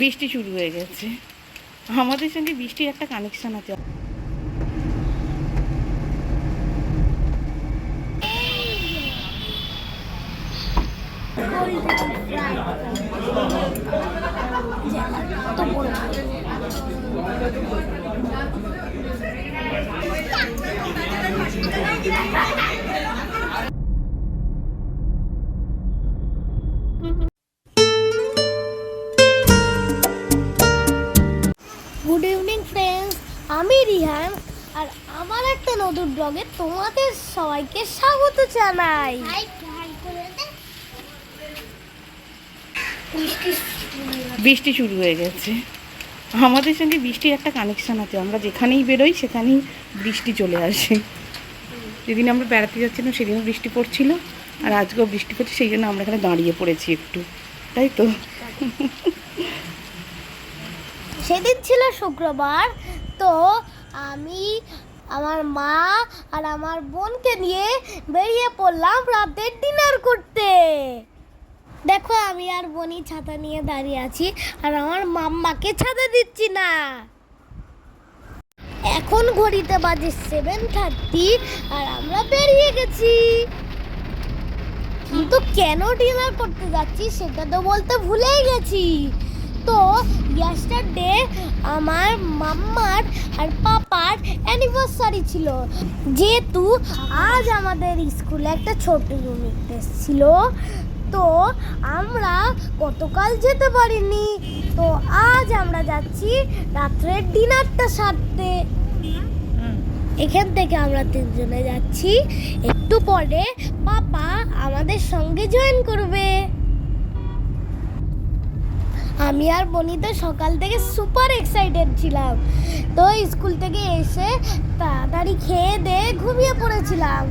বৃষ্টি শুরু হয়ে গেছে। আমাদের সঙ্গে বৃষ্টির একটা কানেকশন আছে। গুড ইভিনিং ফ্রেন্ডস আমি রিহান আর আমার একটা নতুন ব্লগে তোমাদের সবাইকে স্বাগত জানাই। বৃষ্টি শুরু হয়ে গেছে। আমাদের সঙ্গে বৃষ্টির একটা কানেকশন আছে। আমরা যেখানেই বেরোই সেখানেই বৃষ্টি চলে আসে। যেদিন আমরা বেড়াতে যাচ্ছিলাম সেদিনও বৃষ্টি পড়ছিল আর আজকেও বৃষ্টি পড়ছে সেই জন্য আমরা এখানে দাঁড়িয়ে পড়েছি একটু। তাই তো? সেদিন ছিল শুক্রবার, তো আমি আমার মা আর আমার বোনকে নিয়ে বেরিয়ে পড়লাম রাতের ডিনার করতে। দেখো আমি আর বোনই ছাতা নিয়ে দাঁড়িয়ে আছি আর আমার মাম্মাকে ছাতা দিচ্ছি না। এখন ঘড়িতে বাজে সেভেন থার্টি আর আমরা বেরিয়ে গেছি। কিন্তু কেন ডিনার করতে যাচ্ছি সেটা তো বলতে ভুলেই গেছি। তো ইয়েস্টারডে আমার মাম্মার আর পাপার অ্যানিভার্সারি ছিল। যেহেতু আজ আমাদের স্কুলে একটা ছোট ইউনিট টেস্ট ছিল, তো আমরা গতকাল যেতে পারিনি। তো আজ আমরা যাচ্ছি রাত্রের ডিনারটা সারতে। এখান থেকে আমরা তিনজনে যাচ্ছি। একটু পরে পাপা আমাদের সঙ্গে জয়েন করবে। আমি আর বনি তো সকাল থেকে সুপার এক্সাইটেড ছিলাম। তো স্কুল থেকে এসে তাড়াতাড়ি খেয়ে দিয়ে ঘুমিয়ে পড়েছিলাম।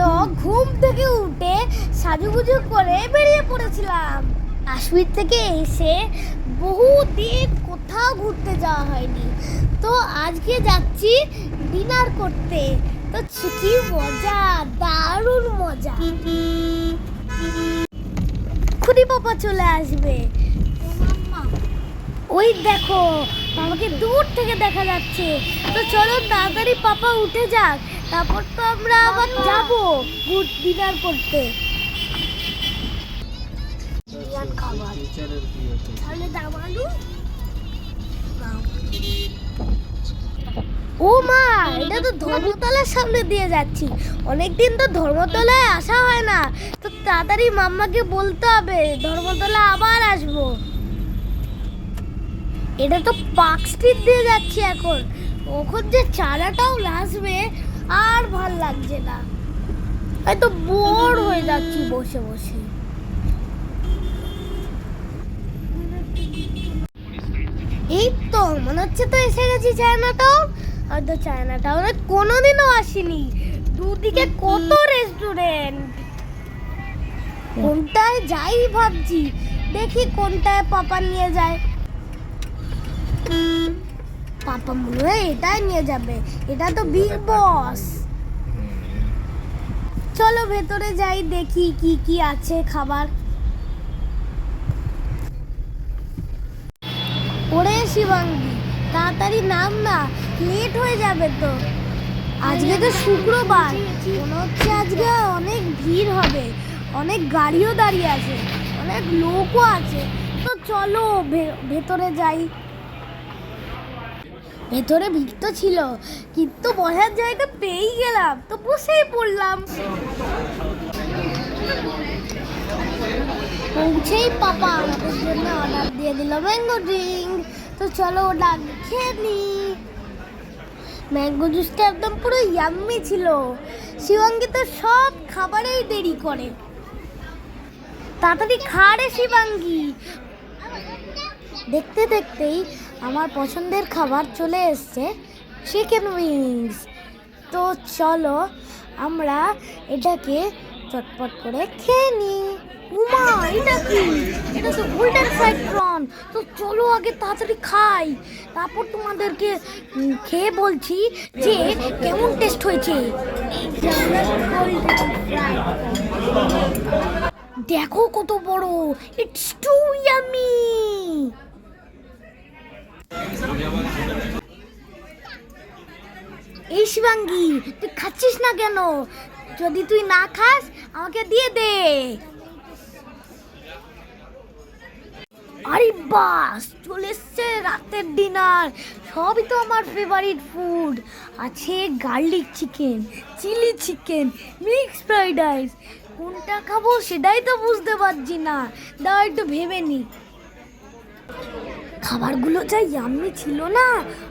তো ঘুম থেকে উঠে সাজুগুজু করে বেরিয়ে পড়েছিলাম। কাশ্মীর থেকে এসে বহুদিন কোথাও ঘুরতে যাওয়া হয়নি। তো আজকে যাচ্ছি ডিনার করতে। তো কি মজা, দারুণ মজা। খুনি পাপা চলে আসবে। ওই দেখো, আমাকে দূর থেকে দেখা যাচ্ছে। তো চলো তাড়াতাড়ি পাপা উঠে যাক, তারপর তো আমরা আবার যাব গুড ডিনার করতে। ও মা, এটা তো ধর্মতলার সামনে দিয়ে যাচ্ছি। অনেকদিন তো ধর্মতলায় আসা হয় না। তো তাড়াতাড়ি মাম্মাকে বলতে হবে, ধর্মতলা আবার আসব। এটা তো পার্ক স্ট্রিট দিয়ে যাচ্ছি এখন। ওখন যে চারাটাও আসবে আর ভালো লাগছে না। হয়তো বোর হয়ে যাচ্ছি বসে বসে। এই তো, মনে হচ্ছে তো এসে গেছি চায়না টাউন হয়তো চায়না টাউনে কোনোদিনও আসিনি। দুদিকে কত রেস্টুরেন্ট কোনটায় যাই ভাবছি। দেখি কোনটায় পাপা নিয়ে যায়। পাপা মনে হয় এটাই নিয়ে যাবে। এটা তো বিগ বস। চলো ভেতরে যাই দেখি কি কি আছে খাবার। ওরে শিবাঙ্গি তাড়াতাড়ি নাম না লেট হয়ে যাবে তো। আজকে তো শুক্রবার। মনে হচ্ছে আজকে অনেক ভিড় হবে। অনেক গাড়িও দাঁড়িয়ে আছে। অনেক লোকও আছে। তো চলো ভেতরে যাই। ভেতরে ভিড় তো ছিল, কিন্তু বসার জায়গা পেয়েই গেলাম, তো বসেই পড়লাম। পৌঁছেই পাপা আমাদের জন্য অর্ডার দিয়ে দিল ম্যাঙ্গো ড্রিঙ্ক তো চলো ওটা খেয়ে নি। ম্যাঙ্গো জুসটা একদম পুরো ইয়াম্মি ছিল। শিবাঙ্গি তো সব খাবারেই দেরি করে। তাড়াতাড়ি খা রে শিবাঙ্গি। দেখতে দেখতেই আমার পছন্দের খাবার চলে এসছে চিকেন উইংস তো চলো আমরা এটাকে চটপট করে খেয়ে নিই। উমা, এটা কি? এটা তো গোল্ডেন ফ্রাইড প্রন তো চলো আগে তাড়াতাড়ি খাই। তারপর তোমাদেরকে খেয়ে বলছি যে কেমন টেস্ট হয়েছে। দেখো কত বড় ইটস টু ইয়ামি এই শিবাঙ্গি, তুই খাচ্ছিস না কেন? যদি তুই না খাস, আমাকে দিয়ে দে। আরে বাস, চলে এসছে রাতের ডিনার। সবই তো আমার ফেভারিট ফুড আছে garlic chicken chilli chicken mix fried rice কোনটা খাব সেটাই তো বুঝতে পারছি না। দাঁড়া একটু ভেবে নি। খাবারগুলো যা ইয়াম্মি ছিল না,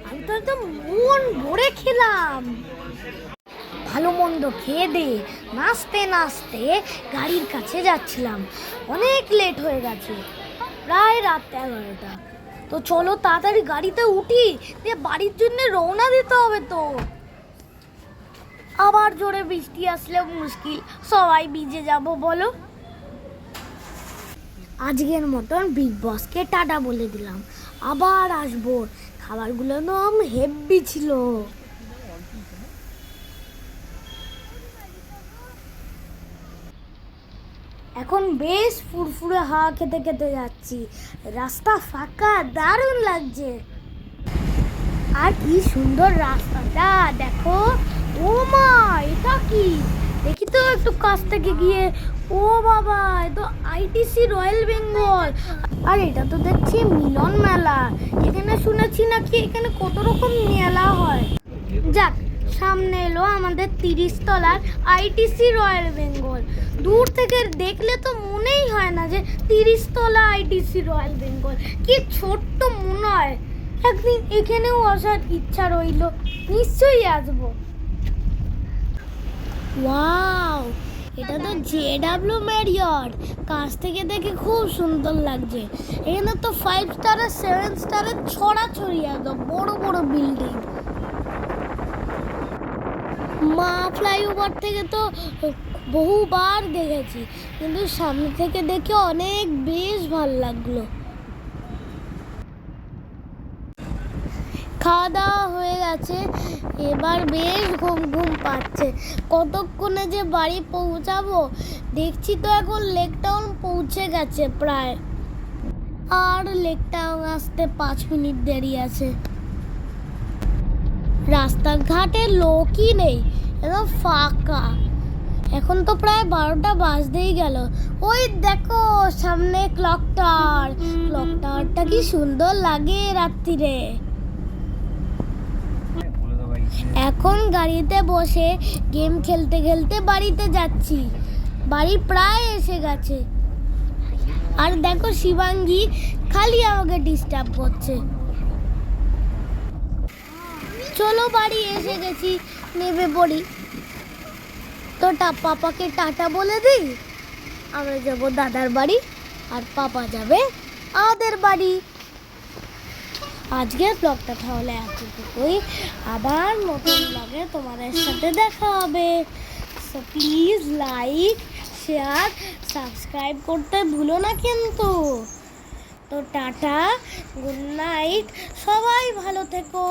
আমি তো একদম মন ভরে খেলাম। ভালো মন্দ খেয়ে দে, নাচতে নাচতে গাড়ির কাছে যাচ্ছিলাম। অনেক লেট হয়ে গেছে, প্রায় রাত এগারোটা। তো চলো তাড়াতাড়ি গাড়িতে উঠি, দিয়ে বাড়ির জন্য রওনা দিতে হবে তো। আবার জোরে বৃষ্টি আসলে মুশকিল, সবাই ভিজে যাব বলো। আজকের মতন বিগ বসকে টাটা বলে দিলাম। আবার আসব। খাবারগুলো নাম হেভি ছিল। এখন বেশ ফুরফুরে হাওয়া খেতে খেতে যাচ্ছি। রাস্তা ফাঁকা, দারুণ লাগছে। আর কি সুন্দর রাস্তাটা, দেখো। ও মা, এটা কি? দেখি তো একটু কাছ থেকে গিয়ে। ও বাবা, এ তো আইটিসি রয়্যাল বেঙ্গল। আর এটা তো দেখছি মিলন মেলা। এখানে শুনেছি নাকি এখানে কত রকম মেলা হয়। যাক, সামনে এলো আমাদের তিরিশ তলার আইটিসি রয়্যাল বেঙ্গল। দূর থেকে দেখলে তো মনেই হয় না যে তিরিশ তলা আইটিসি রয়্যাল বেঙ্গল। কি ছোট্ট মনে হয় একদিন এখানেও আসার ইচ্ছা রইল। নিশ্চয়ই আসব। ওয়াও! এটা তো জে জেডাব্লিউ ম্যারিয়ট কাছ থেকে দেখে খুব সুন্দর লাগছে। এখানে তো ফাইভ স্টারের সেভেন স্টারের ছড়াছড়ি একদম, বড় বড় বিল্ডিং মা ফ্লাইওভার থেকে তো বহুবার দেখেছি। কিন্তু সামনে থেকে দেখে অনেক বেশ ভালো লাগল। খাওয়া দাওয়া হয়ে গেছে। এবার বেশ ঘুম ঘুম পাচ্ছে। কতক্ষণে যে বাড়ি পৌঁছাবো? দেখছি তো এখন লেক টাউন পৌঁছে গেছে প্রায়। আর লেক টাউন আসতে পাঁচ মিনিট দেরি আছে। রাস্তাঘাটে লোকই নেই। একদম ফাঁকা। এখন তো প্রায় বারোটা বাজতেই গেল। ওই দেখো, সামনে ক্লক টাওয়ার ক্লক টাওয়ারটা কি সুন্দর লাগে রাত্রিরে। এখন গাড়িতে বসে গেম খেলতে খেলতে বাড়িতে যাচ্ছি। বাড়ি প্রায় এসে গেছে। আর দেখো শিবাঙ্গী খালি আমাকে ডিস্টার্ব করছে। চলো বাড়ি এসে গেছি নেবে পড়ি। তো পাপাকে টাটা বলে দিই। আমরা যাব দাদার বাড়ি, আর পাপা যাবে আমাদের বাড়ি। আজকের ব্লগটা তাহলে এতটুকুই। আবার নতুন ব্লগে তোমাদের সাথে দেখা হবে। So please like share subscribe করতে ভুলো না কিন্তু। তো টাটা গুড নাইট সবাই ভালো থেকো।